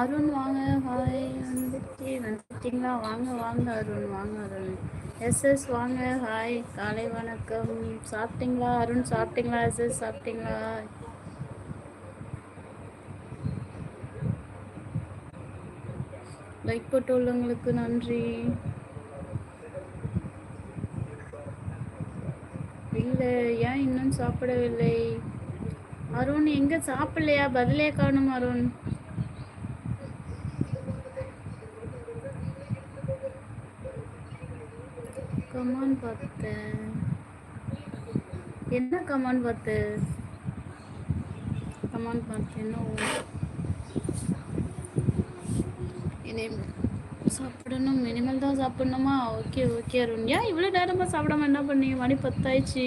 அருண் வாங்க ஹாய் வந்துட்டு வந்துட்டீங்களா? வாங்க வாங்க அருண் வாங்க அருண். எஸ்எஸ் வாங்க ஹாய் காலை வணக்கம். சாப்பிட்டீங்களா? அருண் சாப்பிட்டீங்களா? எஸ்எஸ் சாப்பிட்டீங்களா? லைக் போட்டு உள்ளவங்களுக்கு நன்றி. இல்லை ஏன் இன்னும் சாப்பிடவில்லை? அருண் எங்க சாப்பிடலையா? பதிலே காணும் அருண். கமான் பார்த்தேன் என்ன கமான் பார்த்து? கமான் பார்த்தேன்னா என்ன சாப்பிடணும். இனிமேல் தான் சாப்பிடணுமா? Okay okay Arun. ஏன் இவ்வளோ நேரமாக சாப்பிடாம என்ன பண்ணீங்க? மணி பத்தாயிடுச்சு.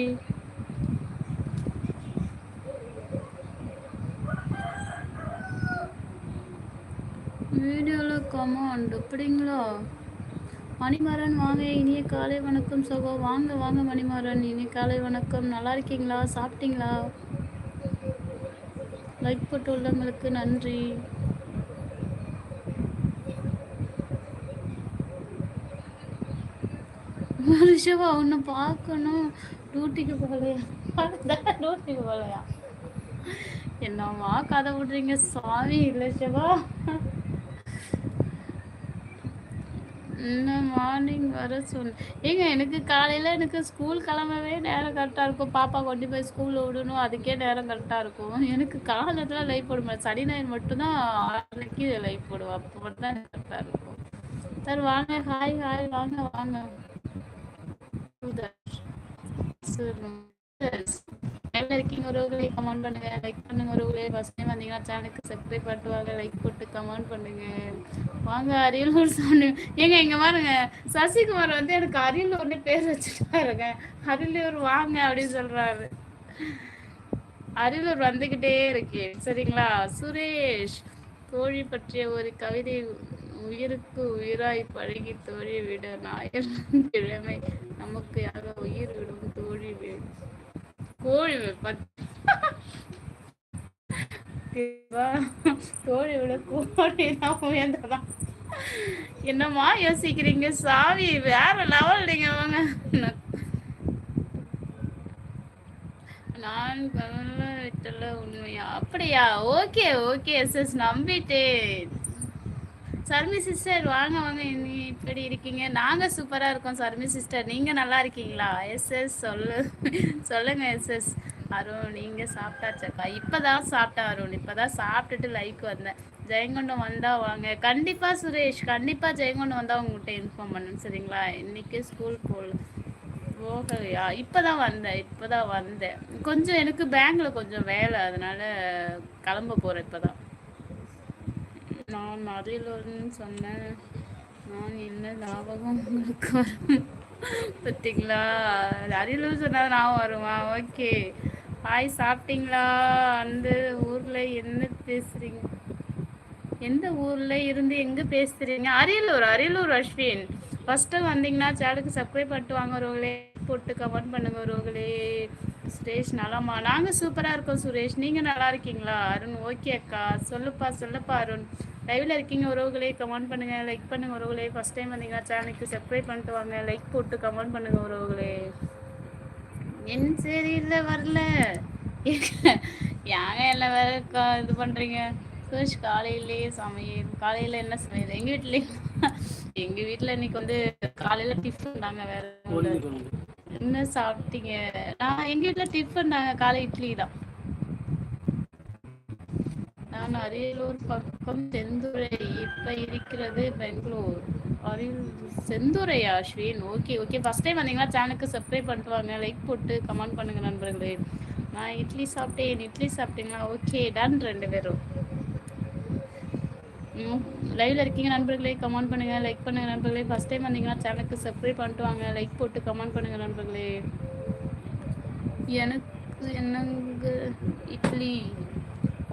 வீடியோவில் கமாண்ட் அப்படிங்களா? மணிமாறன் வாங்க. இனிய காலை வணக்கம் சகோ. வாங்க வாங்க மணிமாறன். இனிய காலை வணக்கம். நல்லா இருக்கீங்களா? சாப்பிட்டீங்களா? லைக் போட்டு உள்ளவங்களுக்கு நன்றி. ரிஷபா உன்னை பார்க்கணும். டியூட்டிக்கு போகலையா? டியூட்டிக்கு போகலையா? என்னம்மா கதை விடுறீங்க? சாமி இல்லை ரிஷபா. இன்னும் மார்னிங் வர சொன்னேன் ஏங்க எனக்கு காலையில் எனக்கு ஸ்கூல் கிளம்பவே நேரம் கரெக்டாக இருக்கும். பாப்பா கொண்டு போய் ஸ்கூலில் விடணும். அதுக்கே நேரம் கரெக்டாக இருக்கும். எனக்கு காலத்தில் லைஃப் முடியாது சனி ஞாயிறு மட்டும்தான் ஆறரைக்கு லைஃப் போடுவேன். அப்போ மட்டும் தான் கரெக்டாக இருக்கும். சார் வாங்க. ஹாய் ஹாய் வாங்க வாங்க. சார் இருக்கீங்க உறவுகளை கமெண்ட் பண்ணுங்க. லைக் பண்ணுங்க ஒருவர்களே ஃபர்ஸ்ட் டைம் வந்தீங்கன்னா சேனலுக்கு சப்ஸ்கிரைப் பண்ணிட்டு வாங்க. லைக் போட்டு கமெண்ட் பண்ணுங்க. வாங்க அரியலூர் சாமி ஏங்க இங்க பாருங்க. சசிகுமார் வந்து எனக்கு அரியலூர்னு பேர் வச்சுட்டாருங்க அரியலூர் வாங்க அப்படின்னு சொல்றாரு. அரியலூர் வந்துகிட்டே இருக்கேன் சரிங்களா? சுரேஷ் தோழி பற்றிய ஒரு கவிதை உயிருக்கு உயிராய் பழகி தோழி விட நாயர் கிழமை நமக்கு யாக உயிர் விடும் தோழி விடும் கோழி கோழி விட கோழி தான் உயர்ந்ததான் என்னம்மா யோசிக்கிறீங்க? சாவி வேற லெவல் நீங்க அவங்க நான் விட்டல உண்மையா? அப்படியா? ஓகே ஓகே எஸ் எஸ் நம்பிட்டேன். சர்மி சிஸ்டர் வாங்க வாங்க. இப்படி இருக்கீங்க. நாங்க சூப்பரா இருக்கோம் சர்மி சிஸ்டர் நீங்க நல்லா இருக்கீங்களா? எஸ் எஸ் சொல்லு. சொல்லுங்க எஸ் எஸ் அருண் நீங்க சாப்பிட்டாச்சக்கா இப்பதான் சாப்பிட்டேன் அருண். இப்பதான் சாப்பிட்டுட்டு லைக் வந்தேன். ஜெயங்கொண்டம் வந்தா வாங்க. கண்டிப்பா சுரேஷ். கண்டிப்பா ஜெயங்கொண்டம் வந்தா உங்ககிட்ட இன்ஃபார்ம் பண்ணணும் சரிங்களா? இன்னைக்கு ஸ்கூல் போகல போகலையா? இப்பதான் வந்தேன் இப்பதான் வந்தேன். கொஞ்சம் எனக்கு பேங்க்ல கொஞ்சம் வேலை அதனால கிளம்ப போறேன் இப்பதான். நான் அரியலூர்னு சொன்னேன் நான் என்ன ஞாபகம் உங்களுக்கு வரும். பார்த்தீங்களா அரியலூர் சொன்னால் நான் வருமா? ஓகே. ஹாய் சாப்பிட்டீங்களா? அந்த ஊரில் என்ன பேசுகிறீங்க எந்த ஊரில் இருந்து எங்கே பேசுகிறீங்க அரியலூர் அரியலூர் அஸ்வின். ஃபஸ்ட்டு வந்தீங்கன்னா சேனலுக்கு சப்ஸ்கிரைப் பண்ணிட்டு வாங்க ஒருவங்களே போட்டு கமெண்ட் பண்ணுங்க ஒருவங்களே சுரேஷ் நலமா? நாங்கள் சூப்பராக இருக்கோம் சுரேஷ். நீங்கள் நல்லா இருக்கீங்களா? அருண் ஓகே அக்கா. சொல்லுப்பா சொல்லுப்பா அருண். லைவ்ல இருக்கீங்க உறவுகளே கமெண்ட் பண்ணுங்க லைக் பண்ணுங்க உறவுகளே. ஃபர்ஸ்ட் டைம் வந்தீங்கன்னா சேனலுக்கு சப்ஸ்கிரைப் பண்ணிட்டு வாங்க லைக் போட்டு கமெண்ட் பண்ணுங்க உறவுகளே. என் சரியில்லை வரல. யாங்க என்ன வேற இது பண்றீங்க? சுரேஷ் காலையிலேயே சமையல். காலையில என்ன சமையல்? எங்க வீட்லயே? எங்க வீட்டுல இன்னைக்கு வந்து காலையில டிஃபன் தாங்க வேற என்ன சாப்பிட்டீங்க? நான் எங்க வீட்டுல டிஃபன் தாங்க. காலை இட்லி தான். நான் அரியலூர் பக்கம் செந்துறை. இப்ப இருக்கிறது Bangalore. Ariyalur செந்துரையா Ashwin okay okay first time வந்தீங்கன்னா சேனலுக்கு சப்ஸ்கிரைப் பண்ணிட்டு வாங்க. லைக் போட்டு கமெண்ட் பண்ணுங்க நண்பர்களே. நான் இட்லி சாப்பிட்டேன். இட்லி சாப்பிட்டீங்களா? ஓகே டன் ரெண்டு பேரும். லைவ்ல இருக்கீங்க நண்பர்களே. கமெண்ட் பண்ணுங்க லைக் பண்ணுங்க நண்பர்களே. ஃபர்ஸ்ட் டைம் வந்தீங்கன்னா சேனலுக்கு சப்ஸ்கிரைப் பண்ணிட்டு வாங்க. லைக் போட்டு கமெண்ட் பண்ணுங்க நண்பர்களே. எனக்கு என்னங்க இட்லி?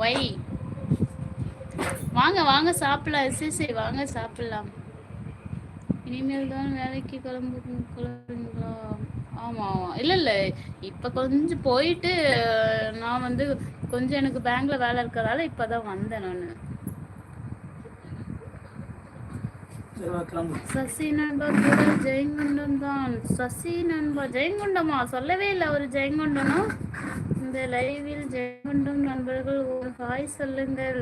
ஒய் வாங்க வாங்க சாப்பிடலாம். சரி சரி வாங்க சாப்பிடலாம். இனிமேல் தான் வேலைக்கு கிளம்பு கிளம்புங்களா ஆமாம் ஆமாம் இல்லை இல்லை. இப்போ கொஞ்சம் போயிட்டு நான் வந்து கொஞ்சம் எனக்கு பேங்க்ல வேலை இருக்கிறதால இப்போ தான் வந்தேன் நான். சசி நண்பா கூட ஜெயங்கொண்டம் தான். சசி நண்பா ஜெயங்கொண்டமா சொல்லவே இல்லை ஒரு ஜெயங்கொண்டனும் இந்த லைவில் ஜெயங்கொண்டம் நண்பர்கள் ஒரு ஹாய் சொல்லுங்கள்.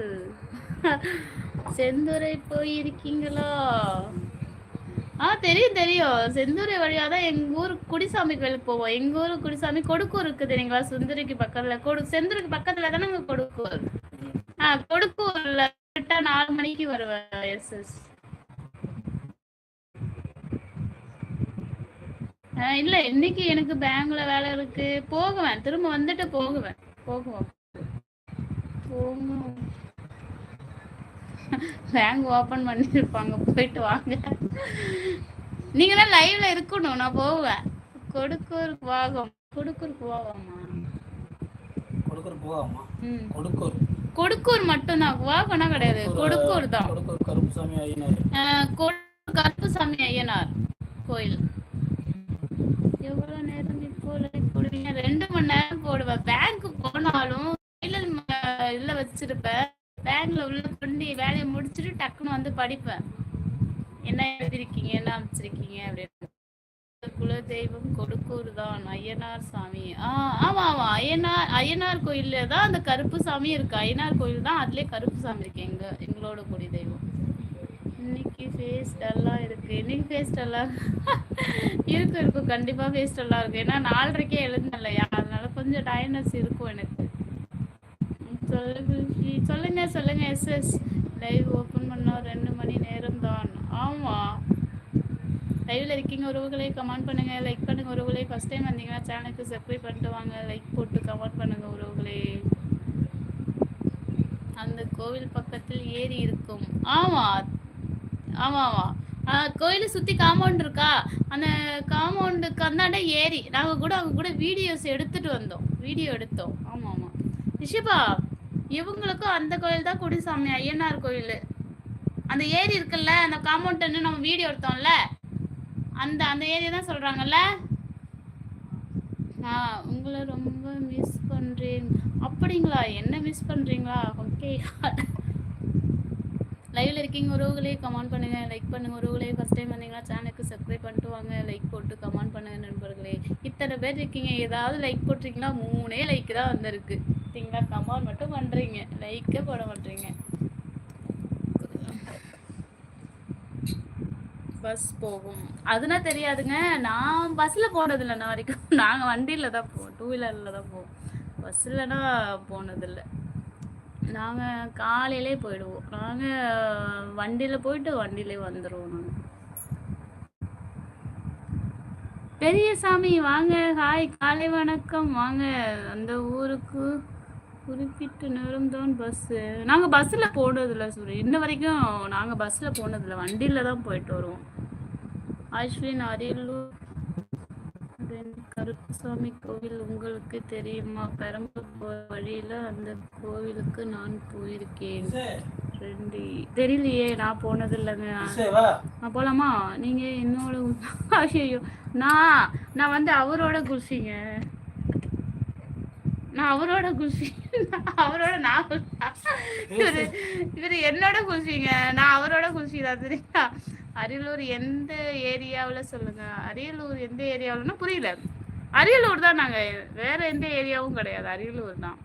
செந்துரை போயிருக்கீங்களா? ஆ தெரியும் தெரியும். செந்தூரை வழியாக தான் எங்க ஊர் குடிசாமி கோயிலுக்கு போவோம். எங்கள் ஊர் குடிசாமி கொடுக்கூர் இருக்குது தெரியுங்களா சுந்தரிக்கு பக்கத்துல. கொடு செந்துருக்கு பக்கத்துல தானே கொடுக்கூர். ஆ கொடுக்கூர்ல கரெக்டாக நாலு மணிக்கு வருவேன் எஸ் எஸ் ஆஹ் இல்ல இன்னைக்கு எனக்கு பேங்க்ல வேலை இருக்கு. போகுவேன். திரும்ப வந்துட்டு போகுவேன். போகுவோம். போகும் பேங்க் ஓபன் பண்ணிருப்பாங்க போயிட்டு வாங்க. நீங்க தான் லைவ்ல இருக்கணும். நான் போவேன். கொடுக்கூருக்கு வாகம் கொடுக்கூருக்கு போவாமா? கொடுக்கூர் போகாமா ம். கொடுக்கூர். கொடுக்கூர் மட்டும்தான். வாகம்னா கிடையாது. கொடுக்கூர் தான். கொடுக்கூர் கருப்புசாமி ஐயனார். ஆஹ் கொடு- கருப்புசாமி ஐயனார் கோயில். எவ்வளவு நேரம் இப்போ போடுவீங்க ரெண்டு மணி நேரம் போடுவேன் பேங்க் போனாலும் கையில ம- இதுல வச்சிருப்பேன் பேங்க்ல உள்ள கொண்டு வேலையை முடிச்சுட்டு டக்குன்னு வந்து படிப்பேன் என்ன எழுதிருக்கீங்க? என்ன அமைச்சிருக்கீங்க? அப்படின்னு. குல தெய்வம் கொடுக்கூர் தான் ஐயனார் சாமி. ஆ ஆமா ஆமா. ஐயனார் ஐயனார் கோயில்ல தான் அந்த கருப்பு சாமி இருக்கு. ஐயனார் கோயில் தான் அதுலயே கருப்பு சாமி இருக்கு. எங்க எங்களோட குடி தெய்வம் இன்னைக்கு ஃபேஸ் டல்லாக இருக்கு. இன்னைக்கு ஃபேஸ் டல்லாக இருக்கும் இருக்கும் கண்டிப்பாக ஃபேஸ் டல்லாக இருக்கு. ஏன்னா நாலரைக்கே எழுந்தலையா அதனால கொஞ்சம் டயர்னஸ் இருக்கும் எனக்கு. சொல்லுங்க சொல்லுங்க சொல்லுங்க எஸ் எஸ் லைவ் ஓப்பன் பண்ணோம் ரெண்டு மணி நேரம் தான் ஆமாம் லைவ்ல இருக்கீங்க உறவுகளே கமெண்ட் பண்ணுங்க லைக் பண்ணுங்க உறவுகளே. ஃபர்ஸ்ட் டைம் வந்தீங்கன்னா சேனலுக்கு சப்ஸ்கிரைப் பண்ணிட்டு வாங்க. லைக் போட்டு கமெண்ட் பண்ணுங்க உறவுகளே. அந்த கோவில் பக்கத்தில் ஏரி இருக்கும். ஆமாம் ஆமா ஆமா ஆஹ் கோயிலை சுத்தி காம்பவுண்ட் இருக்கா? அந்த காம்பவுண்டுக்கு அந்தாண்ட ஏரி. நாங்க கூட அவங்க கூட வீடியோஸ் எடுத்துட்டு வந்தோம். வீடியோ எடுத்தோம். ஆமா ஆமா ரிஷிபா இவங்களுக்கும் அந்த கோயில் தான் குடிசாமி ஐயனார் கோயில். அந்த ஏரி இருக்குல்ல அந்த காம்பவுண்ட் நம்ம வீடியோ எடுத்தோம்ல? அந்த அந்த ஏரியா தான் சொல்றாங்கல்ல? ஆ உங்களை ரொம்ப மிஸ் பண்றேன். அப்படிங்களா? என்ன மிஸ் பண்றீங்களா? ஓகே லைவ்ல இருக்கீங்க உறவுகளே கமெண்ட் பண்ணுங்க லைக் பண்ணுங்க உறவுகளே ஃபர்ஸ்ட் டைம் வந்தீங்கன்னா சேனலுக்கு சப்ஸ்கிரைப் பண்ணிட்டு வாங்க லைக் போட்டு கமெண்ட் பண்ணுங்க நண்பர்களே. இத்தனை பேர் இருக்கீங்க ஏதாவது லைக் போட்டிருக்கீங்களா? மூணே லைக் தான் வந்திருக்கு. சரிங்களா கமெண்ட் மட்டும் பண்றீங்க. லைக்கே போட மாட்டீங்க. பஸ் போகும். அதுனா தெரியாதுங்க. நான் பஸ்ல போனதில்லை நான் வரைக்கும். நாங்கள் வண்டியில தான் போவோம். டூ வீலர்ல தான் போவோம். பஸ்ஸில்னா போனதில்லை நாங்க காலையிலே போயிடுவோம். நாங்க வண்டியில போயிட்டு வண்டியிலே வந்துருவோம் நாங்க. பெரியசாமி வாங்க. ஹாய் காலை வணக்கம். வாங்க. அந்த ஊருக்கு குறிப்பிட்ட நேரம் தான் பஸ்ஸு நாங்கள் பஸ்ஸில் போனதில்ல சூரிய. இன்ன வரைக்கும் நாங்கள் பஸ்ஸில் போனதில்ல. வண்டியில் தான் போயிட்டு வருவோம். அஸ்வின் அரியலூர் தென் கருப்புசாமி கோவில் உங்களுக்கு தெரியுமா? பெரம்பலூர் போற அந்த கோவிலுக்கு நான் போயிருக்கேன். ரெண்டு தெரியலையே நான் போனது இல்லைங்க நான் போலாமா? நீங்க என்னோட ஐயோ நான் நான் வந்து அவரோட குசிங்க நான் அவரோட குசி அவரோட நான் இவர் இவரு என்னோட குசிங்க நான் அவரோட குசி தான் தெரியுமா அரியலூர் எந்த ஏரியாவுல சொல்லுங்க? அரியலூர் எந்த ஏரியாவில்னா புரியல. அரியலூர் தான் நாங்க வேற எந்த ஏரியாவும் கிடையாது. அரியலூர் தான்.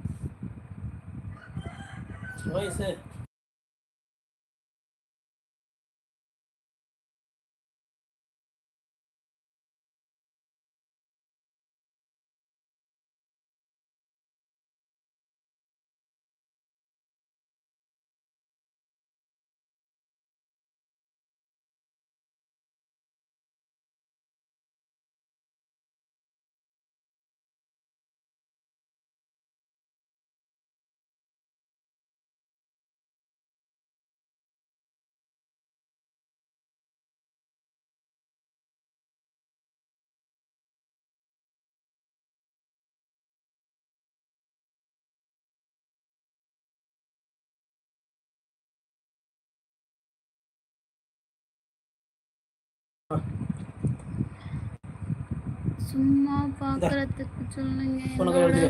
சும்மா பாக்குறதுக்கு சொல்லுங்க.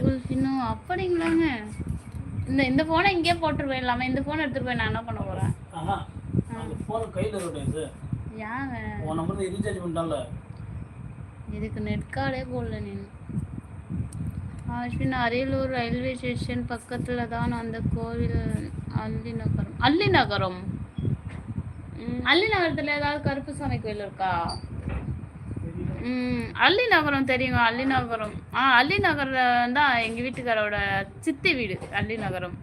குல்ஃபினும் அப்படிங்களாங்க? இந்த இந்த போனை இங்கேயே போட்டுருவேன் இல்லாம இந்த போன் எடுத்துட்டு போய் நான் என்ன பண்ண போறேன்? கையில் இது. உன் நம்பர் ரீசார்ஜ் பண்ணிட்டான்ல. இதுக்கு நெட் கார்டே போடல நீ. அஸ்வின் அரியலூர் ரயில்வே ஸ்டேஷன் பக்கத்துல தான் அந்த கோவில் அல்லி நகரம். அல்லி நகரம்? அல்லி நகரத்துல ஏதாவது கருப்புசாமி கோயில் இருக்கா? அல்லி நகரம் தெரியுங்க அல்லி நகரம். ஆ அல்லி நகரம் தான் எங்க வீட்டுக்காரோட சித்தி வீடு அல்லி நகரம்.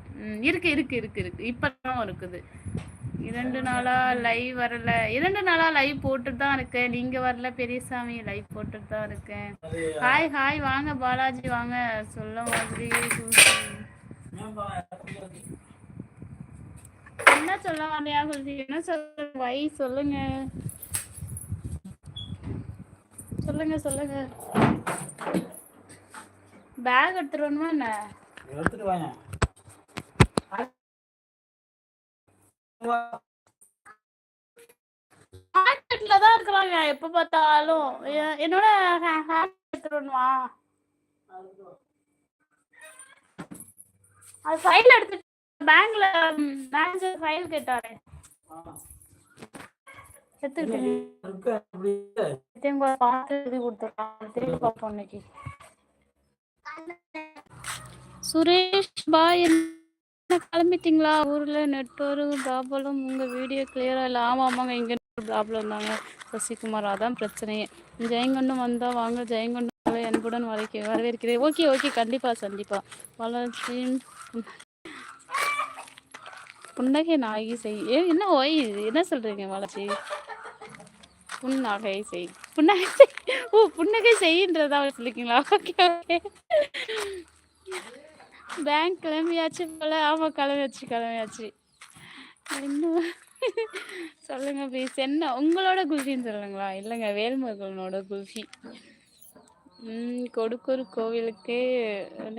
இருக்கு இருக்கு இருக்கு இருக்கு. இப்பதான் இருக்குது. இரண்டு நாளா லைவ் வரல. இரண்டு நாளா லைவ் போட்டுட்டு தான் இருக்கேன். நீங்க வரல பெரியசாமி லைவ் போட்டுட்டு தான் இருக்கேன். ஹாய் ஹாய் வாங்க பாலாஜி வாங்க. சொல்ல மாதிரி என்ன சொல்ல வரையா குல்ஃபி என்ன சொல்ல வை சொல்லுங்க. சொல்லுங்க சொல்லுங்க. பேக் எடுத்துட்டு வரணுமா என்ன? எடுத்துட்டு வாங்க. மார்க்கெட்ல தான் இருக்கிறாங்க. எப்ப பார்த்தாலும். என்னோட ஹே- ஹேர் எடுத்துட்டு வரணுமா? அது ஃபைல் எடுத்துட்டு பேங்க்ல மேனேஜர் ஃபைல் கேட்டாரு எடுத்துக்கிட்டு இருக்க அப்படி திரும்ப பார்த்து எழுதி கொடுத்துருக்காங்க திரும்பி பார்ப்போம் இன்னைக்கு சுரேஷ் பாய் என்ன கிளம்பிட்டீங்களா? ஊர்ல நெட்வொர்க் ப்ராப்ளம் உங்க வீடியோ கிளியரா இல்ல? ஆமா ஆமாங்க. இங்க ப்ராப்ளம் தாங்க. சசிகுமார் அதான் பிரச்சனையே ஜெயங்கொண்டம் வந்தா வாங்க. ஜெயங்கொண்டம் அன்புடன் வரைக்க வரவேற்கிறேன். ஓகே ஓகே கண்டிப்பா சந்திப்பா வளர்ச்சி புன்னகை நாயகி செய் ஏ என்ன ஓய் என்ன சொல்றீங்க வளர்ச்சி? புன்னகை செய். புன்னகை செய். ஓ புன்னகை செய்ன்றதா சொல்லிருக்கீங்களா? ஓகே ஓகே பேங்க் கிளம்பியாச்சு போல. ஆமாம் கிளம்பியாச்சு கிளம்பியாச்சு. இன்னும் சொல்லுங்க ப்ளீஸ் என்ன? உங்களோட குல்ஃபின்னு சொல்லுங்களா? இல்லைங்க வேல்முருகனோட குல்ஃபி. ம் கொடுக்கூர் கோவிலுக்கு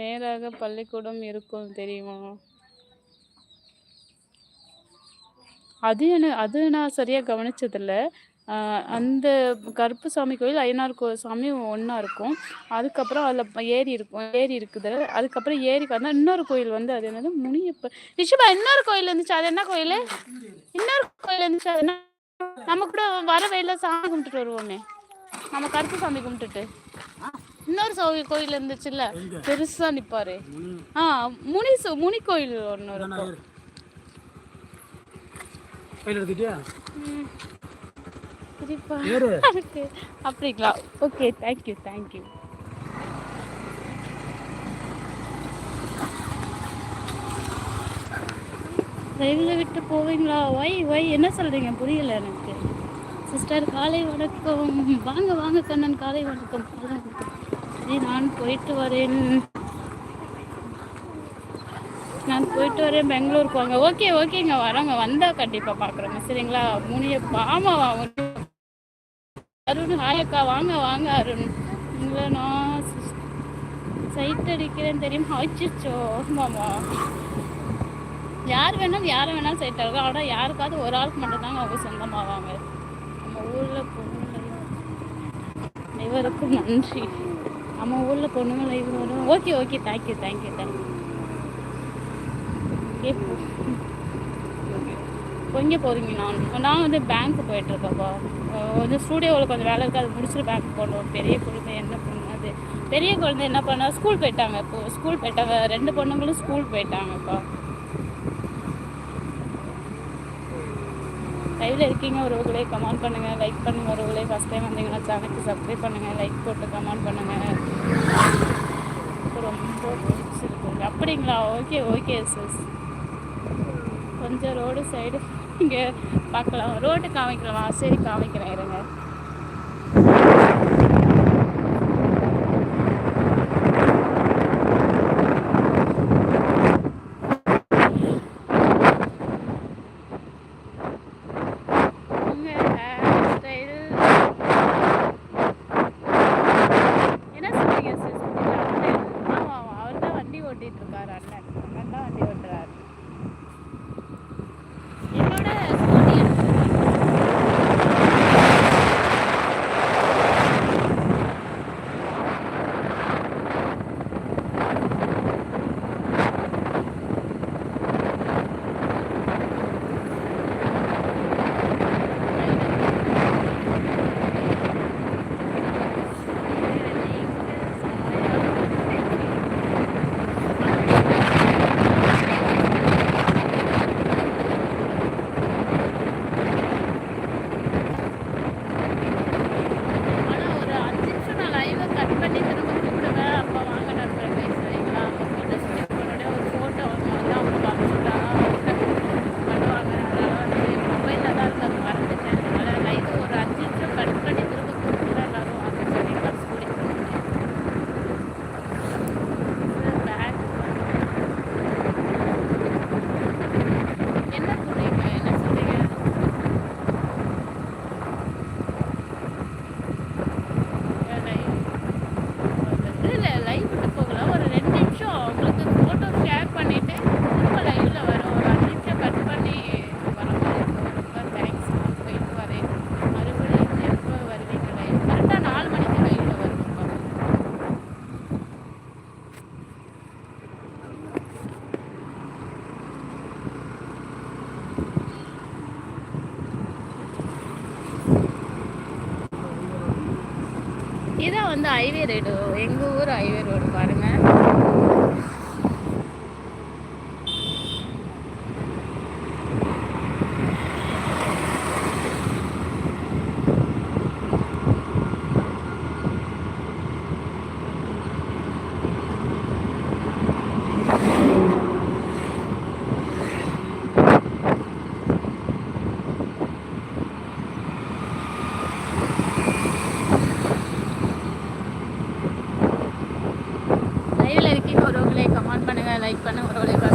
நேராக பள்ளிக்கூடம் இருக்கும் தெரியுமா? அது என்ன அது நான் சரியாக கவனிச்சதில்ல. அந்த கருப்புசாமி கோயில் ஐயனார் கோ சாமி ஒன்றா இருக்கும். அதுக்கப்புறம் அதில் ஏரி இருக்கும் ஏரி இருக்குது. அதுக்கப்புறம் ஏரிக்கு வந்தால் இன்னொரு கோயில் வந்து அது என்னது? முனியப்ப ரிஷபா இன்னொரு கோயில் இருந்துச்சு. அது என்ன கோயில்? இன்னொரு கோயில் இருந்துச்சு. அது என்ன? நம்ம கூட வர வழியில சாமி கும்பிட்டுட்டு வருவோமே. நம்ம கருப்பு சாமி கும்பிட்டுட்டு. இன்னொரு சோவி கோயில் இருந்துச்சுல்ல? பெருசா நிப்பாரு. ஆ முனி முனி கோயில் ஒன்று இருக்கும். கையில் எடுத்துட்டியா ம். சிரிப்பா. ஏறு. இருக்கு. அப்படிங்களா? ஓகே தேங்க்யூ தேங்க்யூ ரயிலில் விட்டு போவீங்களா? ஒய் ஒய் என்ன சொல்கிறீங்க புரியல எனக்கு. சிஸ்டர் காலை வணக்கம். வாங்க வாங்க கண்ணன் காலை வணக்கம். சரி நான் போயிட்டு வரேன். நான் போயிட்டு வரேன். பெங்களூருக்கு வாங்க. ஓகே ஓகேங்க வரோங்க. வந்தால் கண்டிப்பாக பார்க்குறோங்க சரிங்களா? முனியப்பா. ஆமாவா அருண் ஹாயக்கா வாங்க வாங்க அருண். உங்களை நான் சைட் அடிக்கிறேன்னு தெரியும். அச்சிச்சோ ஆமாம்மா யார் வேணாலும் யாரை வேணாலும் சைட் அடிக்கலாம் ஆனால் யாருக்காவது ஒரு ஆளுக்கு மட்டும்தாங்க அவங்க சொந்தமாவாங்க. நம்ம ஊரில் பொண்ணுங்க இவருக்கும் நன்றி. நம்ம ஊரில் பொண்ணுங்களை லைவ் வரும் okay okay. Thank you thank you thank you எப்போ எங்கே போகிறீங்க நான் நான் வந்து பேங்க்கு போயிட்டுருக்கேன்ப்பா கொஞ்சம் ஸ்டூடியோவில் கொஞ்சம் வேலை இருக்குது அது முடிச்சுட்டு பேங்க் போகணும் பெரிய குழந்தை என்ன பண்ணாது பெரிய குழந்தை என்ன பண்ணா ஸ்கூல் போயிட்டாங்க இப்போ. ஸ்கூல் போயிட்டாங்க ரெண்டு பொண்ணுங்களும் ஸ்கூல் போயிட்டாங்கப்பா. லைவில் இருக்கீங்க உறவுகளே கமெண்ட் பண்ணுங்கள் லைக் பண்ணுங்கள் உறவுகளே ஃபஸ்ட் டைம் வந்தீங்கன்னா சேனலுக்கு சப்ஸ்கிரைப் பண்ணுங்கள் லைக் போட்டு கமெண்ட் பண்ணுங்கள் ரொம்ப பிடிச்சிருக்குங்க அப்படிங்களா? ஓகே ஓகே சிஸ் கொஞ்சம் ரோடு சைடு இங்கே பார்க்கலாம். ரோடு காமிக்கலாமா. சரி காமிக்கிறேன் இருங்க. இதான் வந்து ஹைவே ரோடு எங்கள் ஊர் ஹைவே ரோடு பாருங்கள் லைவ்ல இருக்கீங்க ஒருவங்களே கமெண்ட் பண்ணுங்க லைக் பண்ணுங்க ஒருவங்களே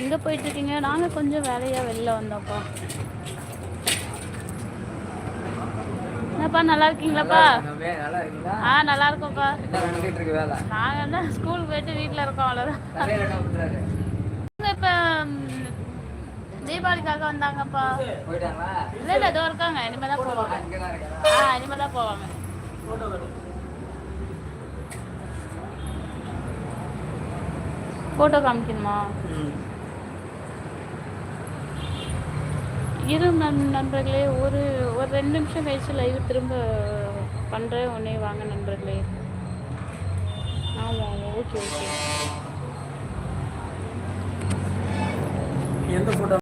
எங்கே போயிட்டுருக்கீங்க? நாங்கள் கொஞ்சம் வேலையாக வெளில வந்தோம்ப்பா. என்னப்பா நல்லா இருக்கீங்களாப்பா? ஆ நல்லா இருக்கோம்ப்பா? நாங்கள் என்ன ஸ்கூல் போயிட்டு வீட்டில் இருக்கோம் அவ்வளோதான் இப்போ தீபாவளிக்காக வந்தாங்கப்பா? இல்லை இல்லை இதோ இருக்காங்க. இனிமேல் தான் போவாங்க? ஆ இனிமேல் தான் போவாங்க ஃபோட்டோ காமிக்கணுமா? இரு நண் நண்பர்களே ஒரு ஒரு ரெண்டு நிமிஷம் கழிச்சு லைவ் திரும்ப பண்ணுறேன் உடனே வாங்க நண்பர்களே. ஆமாம் ஆமாம் ஓகே ஓகே எந்த ஃபோட்டோ